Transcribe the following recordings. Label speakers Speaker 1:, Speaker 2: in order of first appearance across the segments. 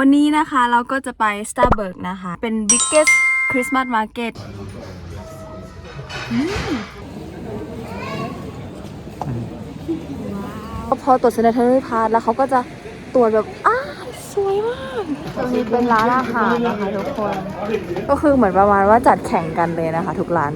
Speaker 1: วันนี้นะคะเราก็จะไป Starbucks นะคะ เป็น biggest Christmas market อืมพอตรวจ sanitary pass แล้วเขาก็จะตรวจแบบอ้าสวยมากตรงนี้เป็นร้านอาหารนะคะทุกคน ก็คือเหมือนประมาณว่าจัดแข่งกันเลยนะคะทุกร้าน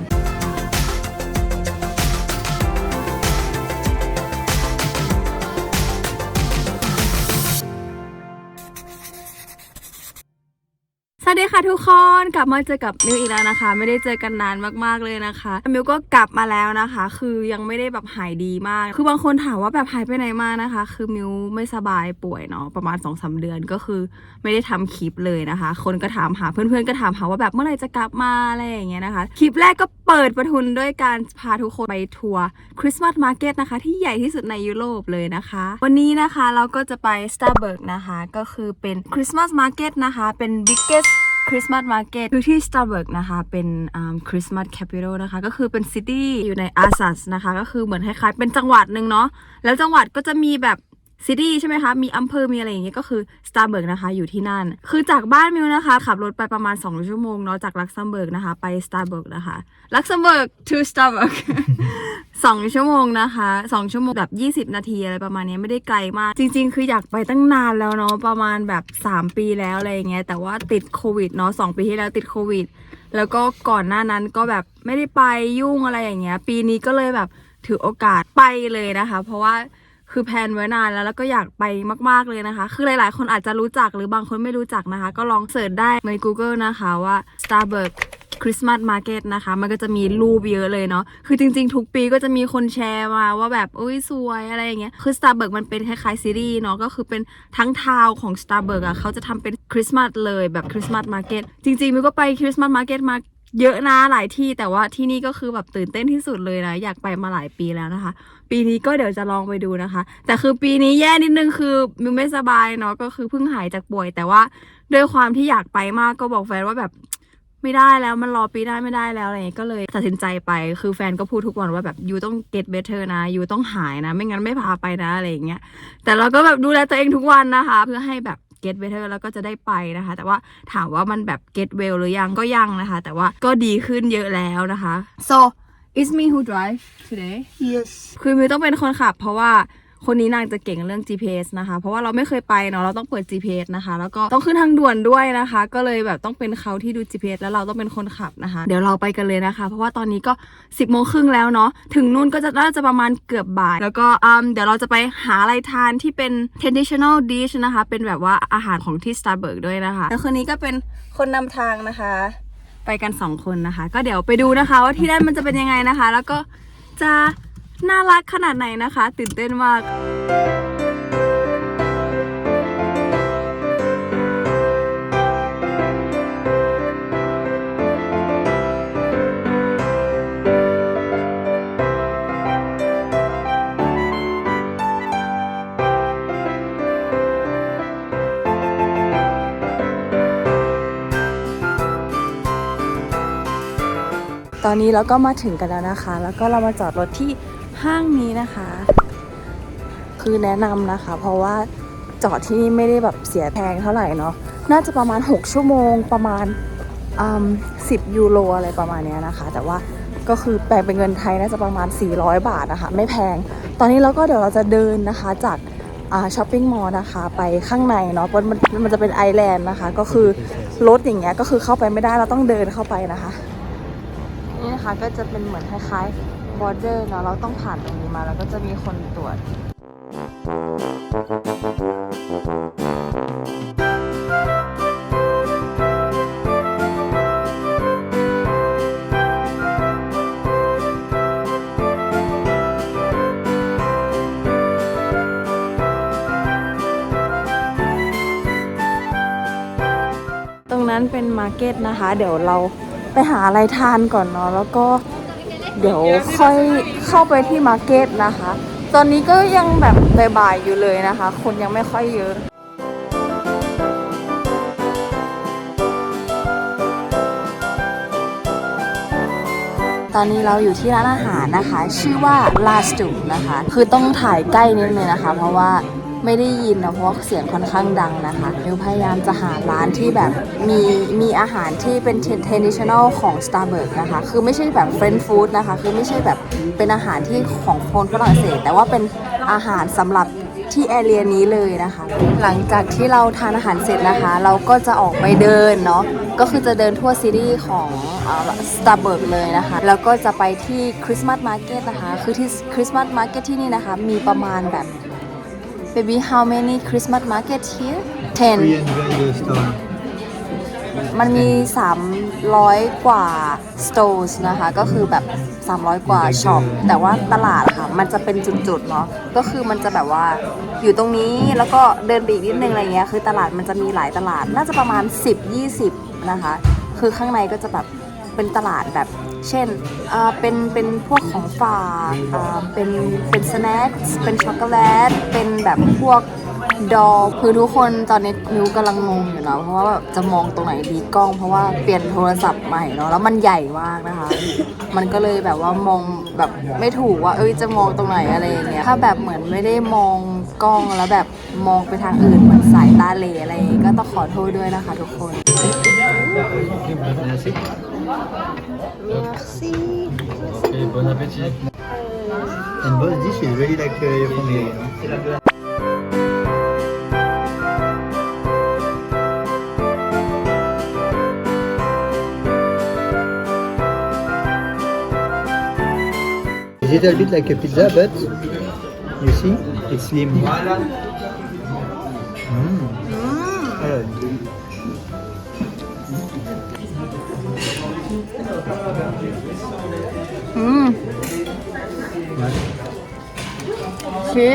Speaker 1: ค่ะทุกคนกลับมาเจอกับมิวอีกแล้วนะคะ ไม่ได้เจอกันนานมากๆเลยนะคะมิวก็กลับมาแล้วนะคะ คือยังไม่ได้แบบหายดีมาก คือบางคนถามว่าแบบหายไปไหนมานะคะ คือมิวไม่สบายป่วยเนาะประมาณ2อสเดือนก็คือไม่ได้ทำคลิปเลยนะคะ คนก็ถามหาเพื่อนๆก็ถามหาว่าแบบเมื่อไหร่จะกลับมาอะไรอย่างเงี้ยนะคะคลิปแรกก็เปิดประทุนด้วยการพาทุกคนไปทัวร์คริสต์มาสมาร์เก็ตนะคะ ที่ใหญ่ที่สุดในยุโรปเลยนะคะ วันนี้นะคะเราก็จะไป Starbucks นะคะก็คือเป็นคริสต์มาสมาร์เก็ตนะคะเป็น biggest คริสต์มาสมาร์เก็ตคือที่สตาร์เบรคนะคะ เป็นคริสต์มาสแคปิตอลนะคะ ก็คือเป็นซิตี้อยู่ในอาซัสนะคะ ก็คือเหมือนคล้ายๆเป็นจังหวัดหนึ่งเนาะแล้วจังหวัดก็จะมีแบบ ซิตี้ใช่ไหมคะ มีอำเภอมีอะไรอย่างเงี้ยก็คือ Starbucks นะคะอยู่ที่นั่น คือจากบ้านมิวนะคะ ขับรถไปประมาณ 2 ชั่วโมงเนาะจากลักซัมเบิร์กนะคะไป Starbucks นะคะลักซัมเบิร์ก to Starbucks สองชั่วโมงนะคะสองชั่วโมงแบบ 20 นาทีอะไรประมาณนี้ไม่ได้ไกลมาก จริง ๆ คืออยากไปตั้งนานแล้วเนาะประมาณแบบ 3 ปีแล้วอะไรอย่างเงี้ยแต่ว่าติดโควิดเนาะสองปีที่แล้วติดโควิดแล้วก็ก่อนหน้านั้นก็แบบไม่ได้ไปยุ่งอะไรอย่างเงี้ย ปีนี้ก็เลยแบบถือโอกาสไปเลยนะคะ เพราะว่า คือแพลนไว้นานแล้วแล้วก็อยากไปมากๆเลยนะคะ คือหลายๆ คนอาจจะรู้จักหรือบางคนไม่รู้จักนะคะ ก็ลองเสิร์ชได้ใน Google นะคะว่า Starbucks คริสต์มาสมาร์เก็ตนะคะ มันก็จะมีรูปเยอะเลยเนาะ คือจริงๆ ทุกปีก็จะมีคนแชร์มาว่าแบบอุ้ยสวยอะไรอย่างเงี้ย คือ Starbucks มันเป็นคล้ายๆซีรีส์เนาะ ก็คือเป็นทั้งทาวของ Starbucks อะเขาจะทำเป็นคริสต์มาสเลยแบบคริสต์มาสมาร์เก็ต จริงๆมิวก็ไปคริสต์มาสมาร์เก็ตมาเยอะนะหลายที่แต่ว่าที่นี่ก็คือแบบตื่นเต้นที่สุดเลยนะ อยากไปมาหลายปีแล้วนะคะ ปีนี้ก็เดี๋ยวจะลองไปดูนะคะ แต่คือปีนี้แย่นิดนึงคือมิวไม่สบายเนาะก็คือเพิ่งหายจากป่วย แต่ว่าด้วยความที่อยากไปมากก็บอกแฟนว่าแบบไม่ได้แล้วมันรอปีหน้าไม่ได้แล้วอะไรอย่างเงี้ยก็เลยตัดสินใจไป คือแฟนก็พูดทุกวันว่าแบบยูต้อง get better นะยูต้องหายนะ ไม่งั้นไม่พาไปนะอะไรอย่างเงี้ยแต่เราก็แบบดูแลตัวเองทุกวันนะคะ เพื่อให้แบบ get better แล้วก็จะได้ไปนะคะ แต่ว่าถามว่ามันแบบ get well หรือยังก็ยังนะคะ แต่ว่าก็ดีขึ้นเยอะแล้วนะคะ so it's me who drive today
Speaker 2: Yes.
Speaker 1: คือมิวต้องเป็นคนขับ เพราะว่าคนนี้นางจะเก่งเรื่อง GPS นะคะ เพราะว่าเราไม่เคยไปเนาะเราต้องเปิด GPS นะคะ แล้วก็ต้องขึ้นทางด่วนด้วยนะคะ ก็เลยแบบต้องเป็นเขาที่ดู GPS แล้วเราต้องเป็นคนขับนะคะ เดี๋ยวเราไปกันเลยนะคะ เพราะว่าตอนนี้ก็ 10โมงครึ่งแล้วเนาะถึงนู่นก็จะน่าจะประมาณเกือบบ่าย แล้วก็อืมเดี๋ยวเราจะไปหาอะไรทานที่เป็น traditional dish นะคะ เป็นแบบว่าอาหารของที่ Starbucks ด้วยนะคะแล้วคนนี้ก็เป็นคนนำทางนะคะ ไปกันสองคนนะคะ ก็เดี๋ยวไปดูนะคะ ว่าที่นั่นมันจะเป็นยังไงนะคะ แล้วก็จะน่ารักขนาดไหนนะคะ ตื่นเต้นมาก อนนี้เราก็มาถึงกันแล้วนะคะ แล้วก็เรามาจอดรถที่ห้างนี้นะคะ คือแนะนำนะคะ เพราะว่าจอดที่นี่ไม่ได้แบบเสียแพงเท่าไหร่เนาะน่าจะประมาณ 6 ชั่วโมงประมาณอืม10ยูโรอะไรประมาณเนี้ยนะคะ แต่ว่าก็คือแปลงเป็นเงินไทยน่าจะประมาณ 400 บาทนะคะ ไม่แพง ตอนนี้เราก็เดี๋ยวเราจะเดินนะคะจากช้อปปิ้งมอลล์นะคะ ไปข้างในเนาะมันมันจะเป็นไอแลนด์นะคะ ก็คือรถอย่างเงี้ยก็คือเข้าไปไม่ได้เราต้องเดินเข้าไปนะคะ นะคะ ก็จะเป็นเหมือนคล้ายๆบอร์เดอร์เนาะเราต้องผ่านตรงนี้มาแล้วก็จะมีคนตรวจตรงนั้นเป็นมาร์เก็ตนะคะ เดี๋ยวเรา ไปหาอะไรทานก่อนเนาะแล้วก็เดี๋ยวค่อยเข้าไปที่มาร์เก็ตนะคะ ตอนนี้ก็ยังแบบบ่ายๆอยู่เลยนะคะ คนยังไม่ค่อยเยอะตอนนี้เราอยู่ที่ร้านอาหารนะคะ ชื่อว่าลาสตูนะคะ คือต้องถ่ายใกล้นิดนึงนะคะ เพราะว่า ไม่ได้ยินนะเพราะว่าเสียงค่อนข้างดังนะคะมิวพยายามจะหาร้านที่แบบมีมีอาหารที่เป็น traditional ของ Starbucks นะคะ คือไม่ใช่แบบ French food นะคะ คือไม่ใช่แบบเป็นอาหารที่ของคนฝรั่งเศส แต่ว่าเป็นอาหารสำหรับที่แอเรียนี้เลยนะคะ หลังจากที่เราทานอาหารเสร็จนะคะ เราก็จะออกไปเดินเนาะก็คือจะเดินทั่วซีรีส์ของสตาร์เบิร์กเลยนะคะ แล้วก็จะไปที่คริสต์มาสมาร์เก็ตนะคะ คือที่คริสต์มาสมาร์เก็ตที่นี่นะคะ มีประมาณแบบ baby how many Christmas market here 10
Speaker 2: 300 stone.
Speaker 1: มันมี 300 กว่า stores นะคะ ก็คือแบบ 300 กว่าช็อป แต่ว่าตลาดอะค่ะ มันจะเป็นจุดๆ เนาะ ก็คือมันจะแบบว่าอยู่ตรงนี้ แล้วก็เดินไปอีกนิดนึงอะไรเงี้ย คือตลาดมันจะมีหลายตลาด น่าจะประมาณ 10-20 นะคะ คือข้างในก็จะแบบเป็นตลาดแบบ เช่นเป็นเป็นพวกของฝากเป็นเป็นสแน็คเป็นช็อกโกแลต เป็นแบบพวกดอคือทุกคนตอนนี้มิวกำลังงงอยู่เนาะเพราะว่าแบบจะมองตรงไหนดีกล้องเพราะว่าเปลี่ยนโทรศัพท์ใหม่เนาะแล้วมันใหญ่มากนะคะ มันก็เลยแบบว่ามองแบบไม่ถูกว่า เอ้ยจะมองตรงไหนอะไรอย่างเงี้ยถ้าแบบเหมือนไม่ได้มองกล้องแล้วแบบมองไปทางอื่นเหมือนสายตาเลอะไรก็ต้องขอโทษด้วยนะคะ ทุกคน
Speaker 2: Merci. Bon appétit. And dish is really like uh, your family. It's a little bit like a pizza, but you see, it's slim.
Speaker 1: อืม
Speaker 2: nice.
Speaker 1: ชี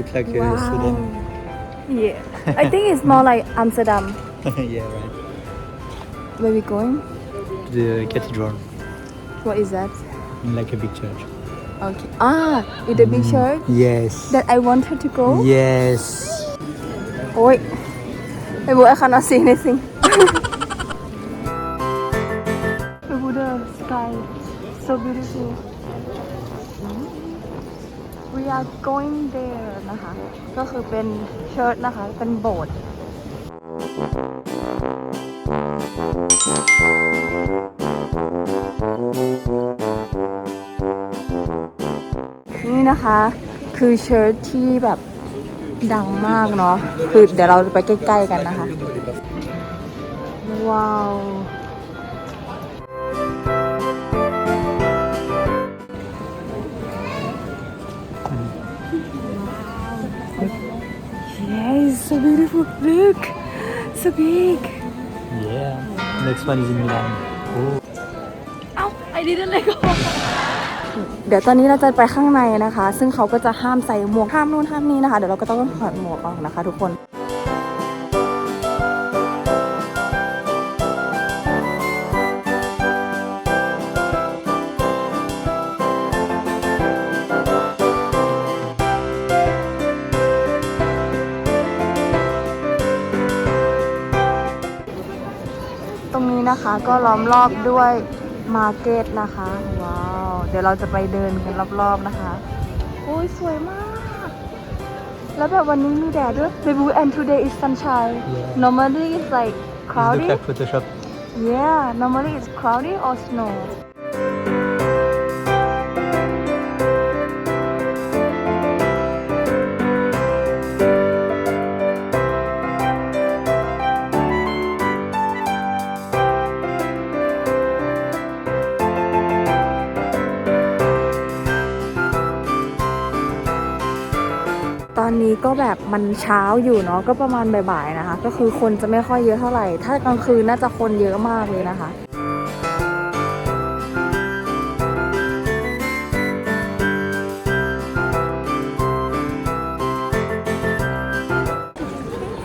Speaker 2: looks like you're in Sudan.
Speaker 1: Yeah. I think it's more like Amsterdam.
Speaker 2: yeah, right.
Speaker 1: Where we going?
Speaker 2: The cathedral,
Speaker 1: What is that?
Speaker 2: like a big church.
Speaker 1: Okay. Ah, with the big mm. church
Speaker 2: Yes.
Speaker 1: that I wanted to go.
Speaker 2: Yes.
Speaker 1: Oh Wait. I, I cannot see anything. นะคะ ก็คือเป็นเชิร์ชนะคะ เป็นโบสถ์นี่นะคะ คือเชิร์ชที่แบบดังมากเนาะ คือเดี๋ยวเราไปใกล้ ๆ กันนะคะ ว้าว so beautiful. Look, so big.
Speaker 2: Yeah. Next one is in Milan. Oh.
Speaker 1: เอ้า I didn't let go เดี๋ยวตอนนี้เราจะไปข้างในนะคะ ซึ่งเขาก็จะห้ามใส่หมวกห้ามนู่นห้ามนี่นะคะ เดี๋ยวเราก็ต้องถอดหมวกออกนะคะ ทุกคน นี้นะคะ ก็ล้อมรอบด้วยมาร์เก็ตนะคะ ว้าว เดี๋ยวเราจะไปเดินกันรอบๆนะคะโอ้ยสวยมาก แล้วแบบวันนี้มีแดดด้วย Maybe and today is sunshine
Speaker 2: Yeah.
Speaker 1: normally it's like
Speaker 2: It looks
Speaker 1: cloudy
Speaker 2: like Photoshop.
Speaker 1: yeah normally it's cloudy or snow อนนี้ก็แบบมันเช้าอยู่เนาะก็ประมาณบ่ายๆนะคะ ก็คือคนจะไม่ค่อยเยอะเท่าไหร่ ถ้ากลางคืนน่าจะคนเยอะมากเลยนะคะ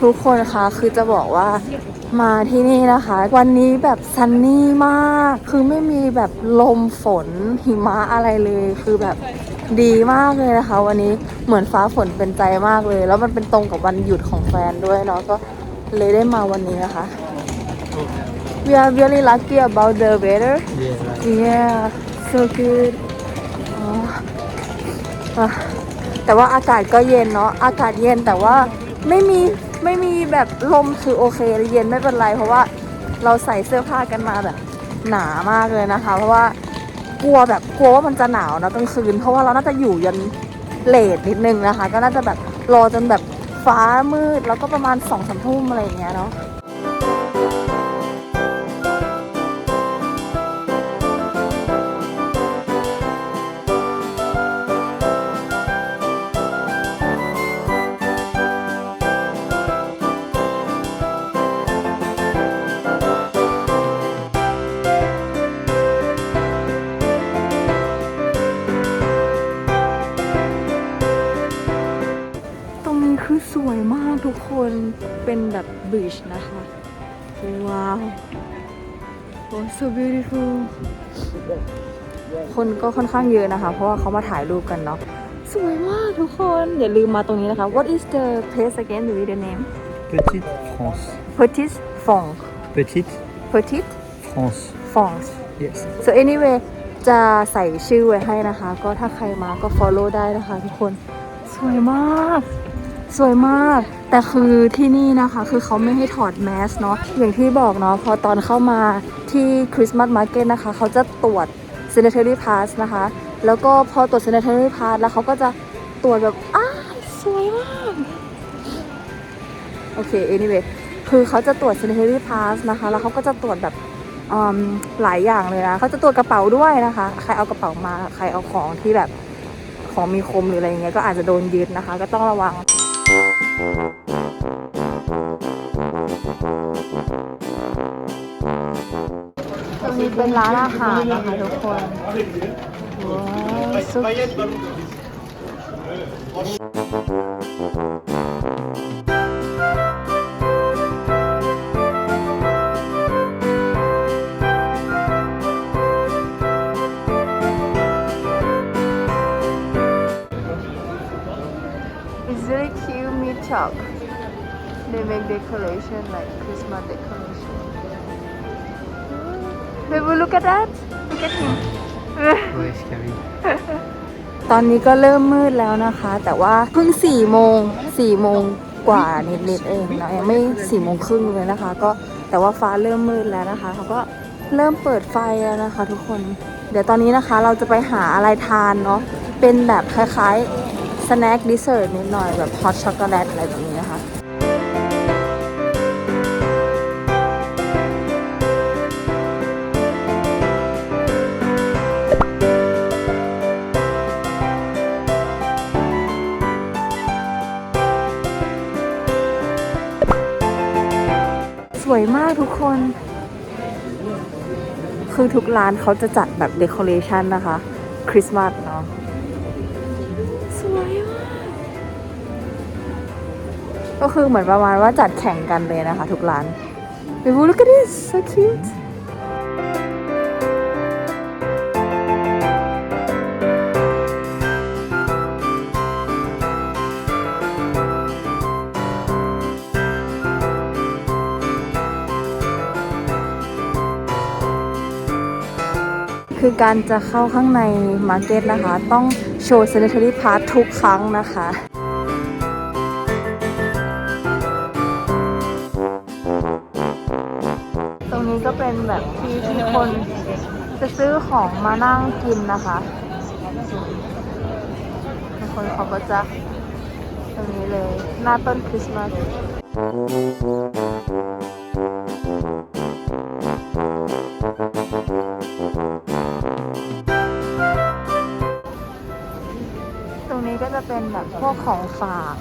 Speaker 1: ทุกคนคะคือจะบอกว่ามาที่นี่นะคะ วันนี้แบบซันนี่มาก คือไม่มีแบบลมฝนหิมะอะไรเลยคือแบบ ดีมากเลยนะคะ วันนี้เหมือนฟ้าฝนเป็นใจมากเลย แล้วมันเป็นตรงกับวันหยุดของแฟนด้วยเนาะก็เลยได้มาวันนี้นะคะ We are really lucky about the weather
Speaker 2: Yeah, right.
Speaker 1: Yeah so good อ๋ออะแต่ว่าอากาศก็เย็นเนาะอากาศเย็นแต่ว่าไม่มีไม่มีแบบลมคือโอเคเย็นไม่เป็นไร เพราะว่าเราใส่เสื้อผ้ากันมาแบบหนามากเลยนะคะ เพราะว่า กลัวแบบกลัวว่ามันจะหนาวนะกลางคืน เพราะว่าเราน่าจะอยู่ยันเลทนิดนึงนะคะ ก็น่าจะแบบรอจนแบบฟ้ามืดแล้วก็ประมาณสองสามทุ่มอะไรอย่างเงี้ยเนาะ เป็นแบบบีชนะคะ ว้าว โอ้ so beautiful คนก็ค่อนข้างเยอะนะคะ เพราะว่าเขามาถ่ายรูปกันเนาะ สวยมากทุกคน อย่าลืมมาตรงนี้นะคะ What is the place again do you the name
Speaker 2: Petite France.
Speaker 1: Petit Fong
Speaker 2: Petite
Speaker 1: Petit
Speaker 2: France.
Speaker 1: France
Speaker 2: Yes.
Speaker 1: so anyway จะใส่ชื่อไว้ให้นะคะ ก็ถ้าใครมาก็ follow ได้นะคะทุกคน สวยมาก สวยมาก แต่คือที่นี่นะคะ คือเขาไม่ให้ถอดแมสเนาะอย่างที่บอกเนาะพอตอนเข้ามาที่คริสต์มาสมาร์เก็ตนะคะ เขาจะตรวจ sanitary pass นะคะ แล้วก็พอตรวจ sanitary pass แล้วเขาก็จะตรวจแบบอ้าสวยมาก โอเค anyway คือเขาจะตรวจ sanitary pass นะคะ แล้วเขาก็จะตรวจแบบอืมหลายอย่างเลยนะเขาจะตรวจกระเป๋าด้วยนะคะ ใครเอากระเป๋ามา ใครเอาของที่แบบของมีคมหรืออะไรเงี้ยก็อาจจะโดนยึดนะคะ ก็ต้องระวัง ตรงนี้เป็นร้านอาหารนะคะทุกคนว้าวสุด It's shop. They make decoration like Christmas decoration. Baby, look at that. Look at him.
Speaker 2: Ouais, scary.
Speaker 1: ตอนนี้ก็เริ่มมืดแล้วนะคะ แต่ว่าเพิ่งสี่โมงสี่โมงกว่านิดๆเองเนาะยังไม่สี่โมงครึ่งเลยนะคะ ก็แต่ว่าฟ้าเริ่มมืดแล้วนะคะเขาก็เริ่มเปิดไฟแล้วนะคะ ทุกคน เดี๋ยวตอนนี้นะคะเราจะไปหาอะไรทานเนาะเป็นแบบคล้ายๆ สแน็คดิเซอร์นิดหน่อยแบบฮอตช็อกโกแลตอะไรแบบนี้นะคะสวยมากทุกคน คือทุกร้านเขาจะจัดแบบเดคอเรชันนะคะ คริสต์มาสเนาะ ก็คือเหมือนประมาณว่าจัดแข่งกันเลยนะคะ ทุกร้าน Baby look at this so cute คือการจะเข้าข้างในมาร์เก็ตนะคะ ต้องโชว์ sanitary pass ทุกครั้งนะคะ ซื้อของมานั่งกินนะคะบางคนเขาก็จะตรงนี้เลย หน้าต้นคริสต์มาสตรงนี้ก็จะเป็นแบบพวกของฝาก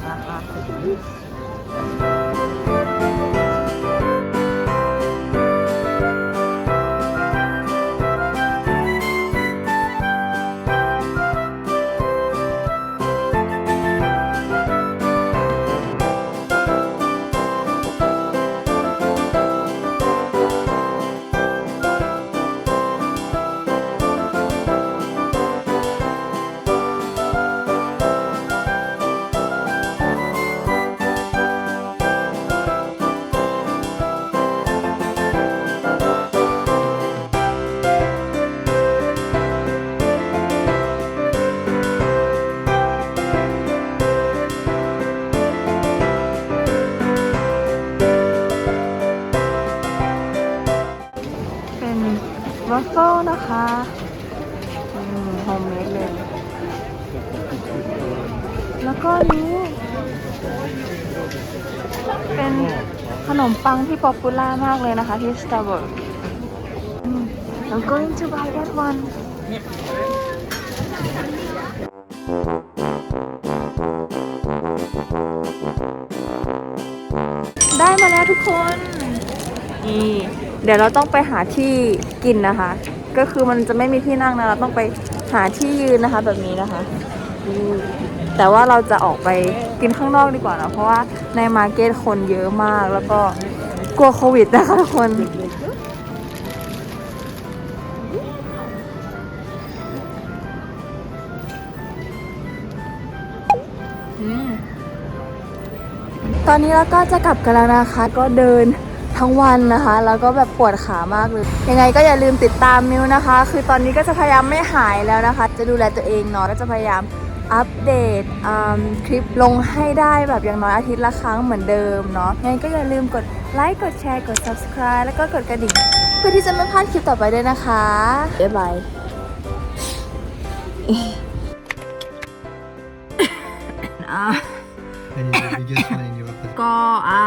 Speaker 1: โฮมเมดเลย แล้วก็นี้ เป็นขนมปังที่ป๊อปปูล่ามากเลยนะคะที่สตาร์บัค I'm going to buy that one ได้มาแล้วทุกคน นี่ เดี๋ยวเราต้องไปหาที่กินนะคะ ก็คือมันจะไม่มีที่นั่งนะ เราต้องไป หาที่ยืนนะคะแบบนี้นะคะ แต่ว่าเราจะออกไปกินข้างนอกดีกว่านะเพราะว่าในมาร์เก็ตคนเยอะมากแล้วก็กลัวโควิดนะคะทุกคนตอนนี้เราก็จะกลับกันแล้วนะคะ ก็เดิน ทั้งวันนะคะ แล้วก็แบบปวดขามากเลย ยังไงก็อย่าลืมติดตามมิวนะคะ คือตอนนี้ก็จะพยายามไม่หายแล้วนะคะ จะดูแลตัวเองเนาะก็จะพยายามอัปเดตอืมคลิปลงให้ได้แบบอย่างน้อยอาทิตย์ละครั้งเหมือนเดิมเนาะยังไงก็อย่าลืมกดไลค์กดแชร์กด subscribe แล้วก็กดกระดิ่ง เพื่อที่จะไม่พลาดคลิปต่อไปด้วยนะคะบ๊ายบาย
Speaker 2: And it's the biggest one in Europe.
Speaker 1: ก็อ่า